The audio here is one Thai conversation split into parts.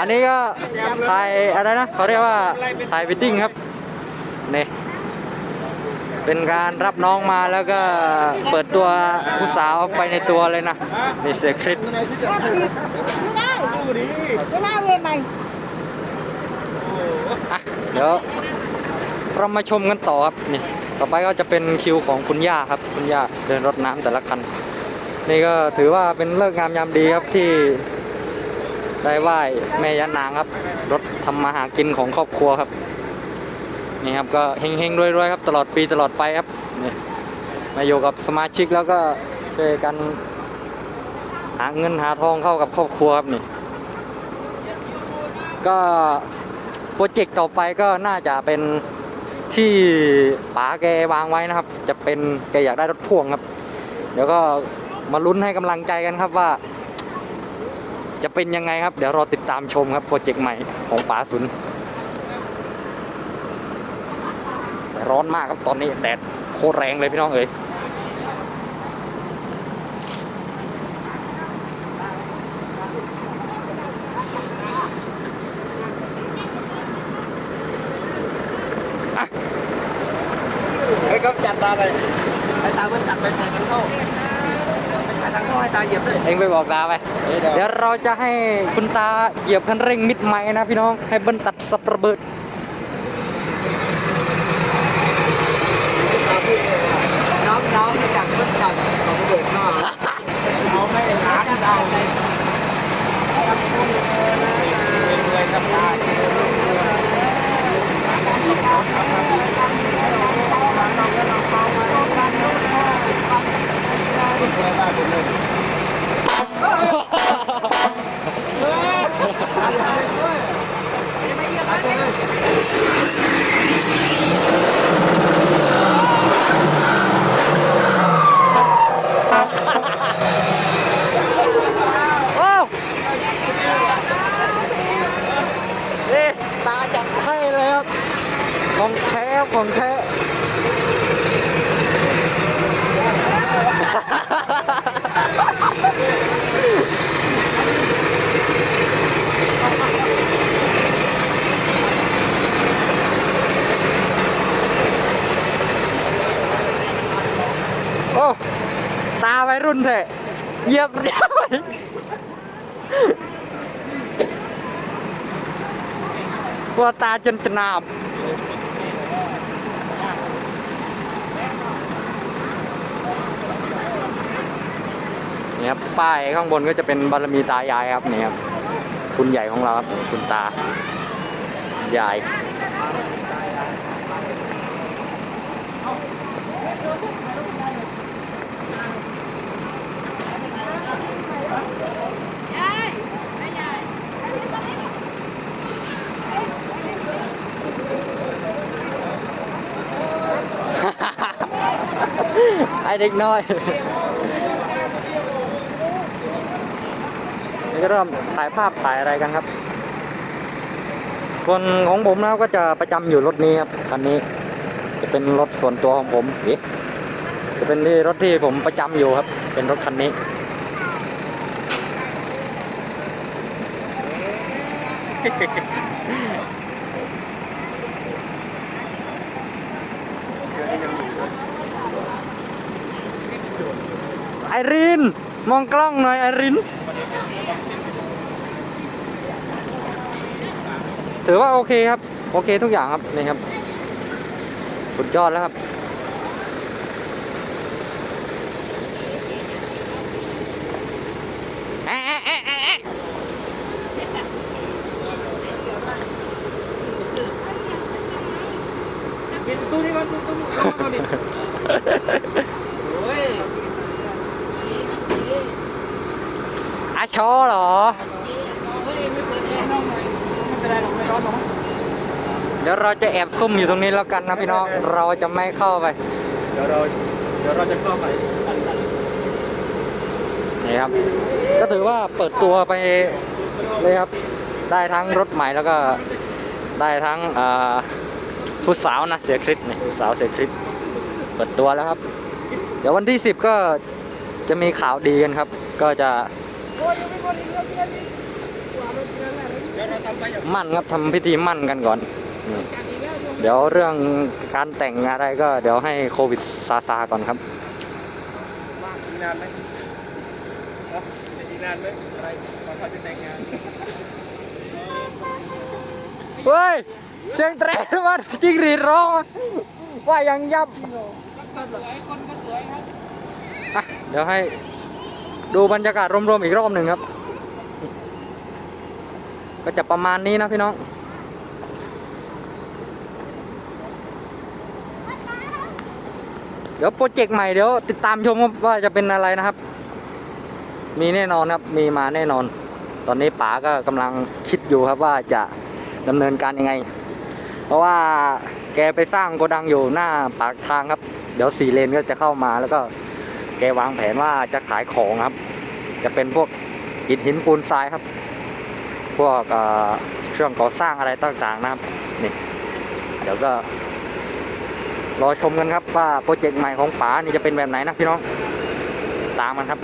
อันนี้ก็ถ่ายอะไรนะเขาเรียกว่าถ่ายวิดดิ้งครับนี่เป็นการรับน้องมาแล้วก็เปิดตัวผู้สาวไปในตัวเลยนะนี่เสียคริสไม่ได้ไม่ได้เวใหม่เดี๋ยวเรามาชมกันต่อครับนี่ต่อไปก็จะเป็นคิวของคุณย่าครับคุณย่าเดินรถน้ำแต่ละคัน นี่ก็ถือว่าเป็นเลิกงามยามดีครับที่ ได้ไหว้แม่ย่านางครับ รถทำมาหากินของครอบครัวครับ นี่ครับก็เฮงๆรวยๆครับตลอดปีตลอดไปครับนี่มาอยู่กับสมาชิกแล้วก็ช่วยกันหาเงินหาทองเข้ากับครอบครัวครับนี่ ก็โปรเจกต์ต่อไปก็น่าจะเป็นที่ป๋าแกวางไว้นะครับ จะเป็นแกอยากได้รถพ่วงครับ เดี๋ยวก็มาลุ้นให้กำลังใจกันครับว่า จะเป็นยังไงครับ เดี๋ยวรอติดตามชมครับโปรเจกต์ใหม่ของป๋าสุน ร้อนมากครับตอนนี้แดดโคตรแรงเลยพี่น้องเอ๋ยเฮ้ก็จับตาไปไอ้ตามันจับไปถ่ายทางเข้า ให้ตาเหยียบด้วย เองไปบอกตาไปเฮ้ยเดี๋ยว เดี๋ยวเราจะให้คุณตาเหยียบคันเร่งมิดไม้นะพี่น้องให้เบิ้ลตัดสับระเบิดน้องน้องมาจากต้นจับของเบิกก็เขาไม่ร้านเราเลยรวยกับตาโอ้นี่ตาจับให้เลยครับ ของแท้ของแท้โอ้ ตาไวัยรุ่นเถอะเยียบเดียว ลัวตาจนจะนาบเนี่ครับป้ายข้างบนก็จะเป็นบารมีตายายครับนี่ครับคุณใหญ่ของเราครับคุณตายาย ไอเด็กน้อยนี่ก็เริ่มถ่ายภาพถ่ายอะไรกันครับ ส่วนของผมนะก็จะประจำอยู่รถนี้ครับคันนี้ จะเป็นรถส่วนตัวของผมเอ๊ะจะเป็นที่รถที่ผมประจำอยู่ครับ เป็นรถคันนี้ ไอริน มองกล้องหน่อยไอริน ถือว่าโอเคครับ โอเคทุกอย่างครับนี่ครับ สุดยอดแล้วครับแอะแอะแอะแอะแอะอา ชอเหรอ เดี๋ยวเราจะแอบซุ่มอยู่ตรงนี้แล้วกันนะพี่น้อง เราจะไม่เข้าไป เดี๋ยวเราเดี๋ยวเราจะเข้าไปนี่ครับ ก็ถือว่าเปิดตัวไปเลยครับ ได้ทั้งรถใหม่แล้วก็ได้ทั้งผู้สาวนะเสียคริสนี่ผู้สาวเสียคริสเปิดตัวแล้วครับ เดี๋ยววันที่สิบก็จะมีข่าวดีกันครับ ก็จะ เดี๋ยวเราทำไปอย่างมั่นครับทำพิธีมั่นกันก่อนนี่เดี๋ยวเรื่องการแต่งอะไรก็เดี๋ยวให้โควิดซาซาก่อนครับมากอีกนานไหมเนาะจะอีกนานไหมอะไรตอนเขาจะแต่งงานเฮ้ย เสียงแตรมันจิงหรีดร้องว่ายังยับอะเดี๋ยวให้ ดูบรรยากาศรวมๆอีกรอบหนึ่งครับ ก็จะประมาณนี้นะพี่น้อง เดี๋ยวโปรเจกต์ใหม่เดี๋ยวติดตามชมว่าจะเป็นอะไรนะครับ มีแน่นอนครับ มีมาแน่นอน ตอนนี้ป๋าก็กำลังคิดอยู่ครับว่าจะดำเนินการยังไง เพราะว่าแกไปสร้างโกดังอยู่หน้าปากทางครับ เดี๋ยวสี่เลนก็จะเข้ามาแล้วก็ แกวางแผนว่าจะขายของครับ จะเป็นพวกอิฐหินปูนทรายครับ พวกเอ่อเครื่องก่อสร้างอะไรต่างๆนะครับนี่เดี๋ยวก็รอชมกันครับว่าโปรเจกต์ใหม่ของป๋านี่จะเป็นแบบไหนนะพี่น้อง ตามมันครับ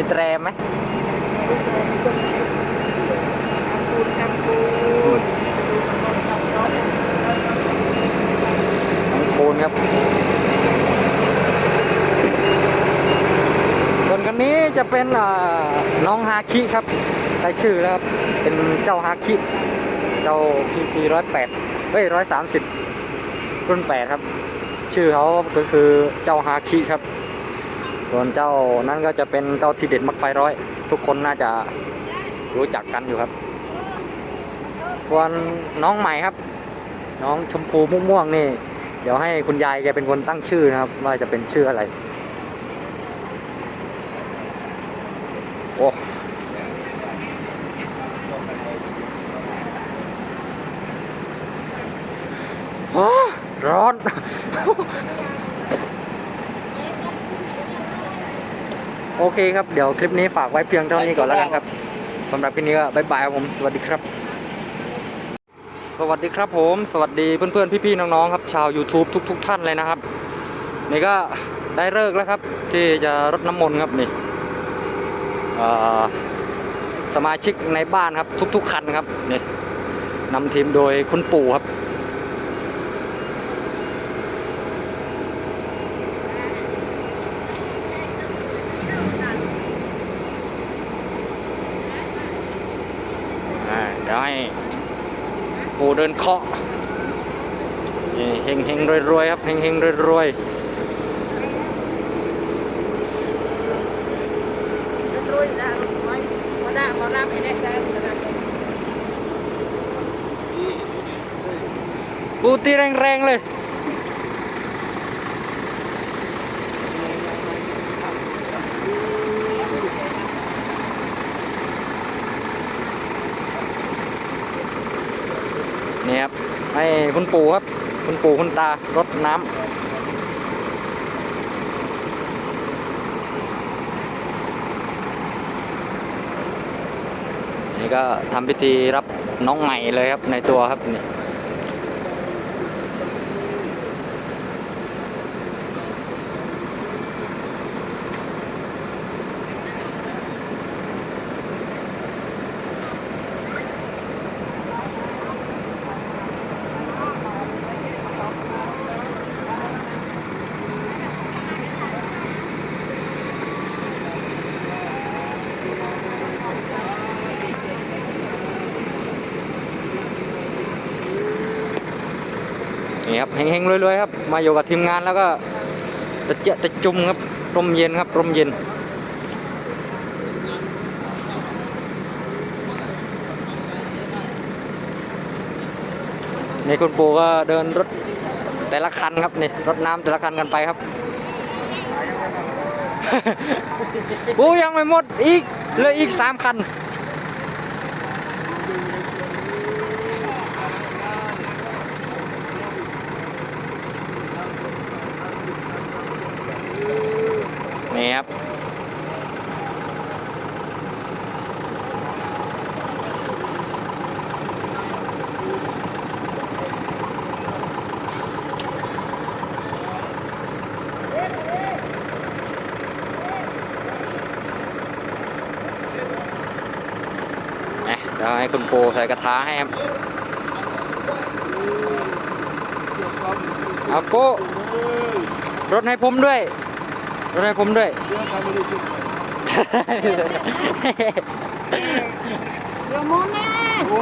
มีแตรไหมน้องโคนครับส่วนคันนี้จะเป็นอ่าน้องฮาคิครับได้ชื่อแล้วครับ เป็นเจ้าฮาคิ เจ้า PC ร้อยแปดเฮ้ยร้อยสามสิบรุ่นแปดครับ ชื่อเขาก็คือเจ้าฮาคิครับ ส่วนเจ้านั้นก็จะเป็นเจ้าทีเด็ดมักไฟร้อย ทุกคนน่าจะรู้จักกันอยู่ครับ ส่วนน้องใหม่ครับ น้องชมพูม่วงๆนี่ เดี๋ยวให้คุณยายแกเป็นคนตั้งชื่อนะครับ ว่าจะเป็นชื่ออะไร โอ้โอ้ร้อน โอเคครับ เดี๋ยวคลิปนี้ฝากไว้เพียงเท่านี้ก่อนแล้วกันครับสำหรับคลิปนี้ก็บายบายครับผม สวัสดีครับ สวัสดีครับผม สวัสดีเพื่อนๆ พี่ๆ น้องๆ ครับ ชาว YouTube ทุก ๆ ท่านเลยนะครับ นี่ก็ได้เลิกแล้วครับ ที่จะรดน้ำมนต์ครับนี่สมาชิกในบ้านครับทุก ๆ คันครับนี่นำทีมโดยคุณปู่ครับ อ่าเดี๋ ยวให้ปูเดินเคาะนี่เฮงเฮงรวยรวยๆครับเฮงเฮงรวยรวย Rồi ra rồi, có đã có làm cái này ra rồi ra. ๆปูตีแรงๆเลย นี่ครับ ให้ คุณปู่ครับ คุณปู่คุณตารดน้ำนี่ก็ทำพิธีรับน้องใหม่เลยครับในตัวครับนี่ นี่ครับเฮงๆรวยๆครับ มาอยู่กับทีมงานแล้วก็ตะเจะตะจุ่มครับร่มเย็นครับร่มเย็น นี่คุณปู่ก็เดินรถแต่ละคันครับนี่รถน้ำแต่ละคันกันไปครับปู่ยังไม่หมดอีกเลืออีกสามคัน นี่ครับเดี๋ยวให้คุณปูใส่กระทะให้ครับเอาโปรถให้ผมด้วย รถให้ผมด้วยเดี๋ยวทำไม่ได้สิเดี๋ยวมอนแน่โอ้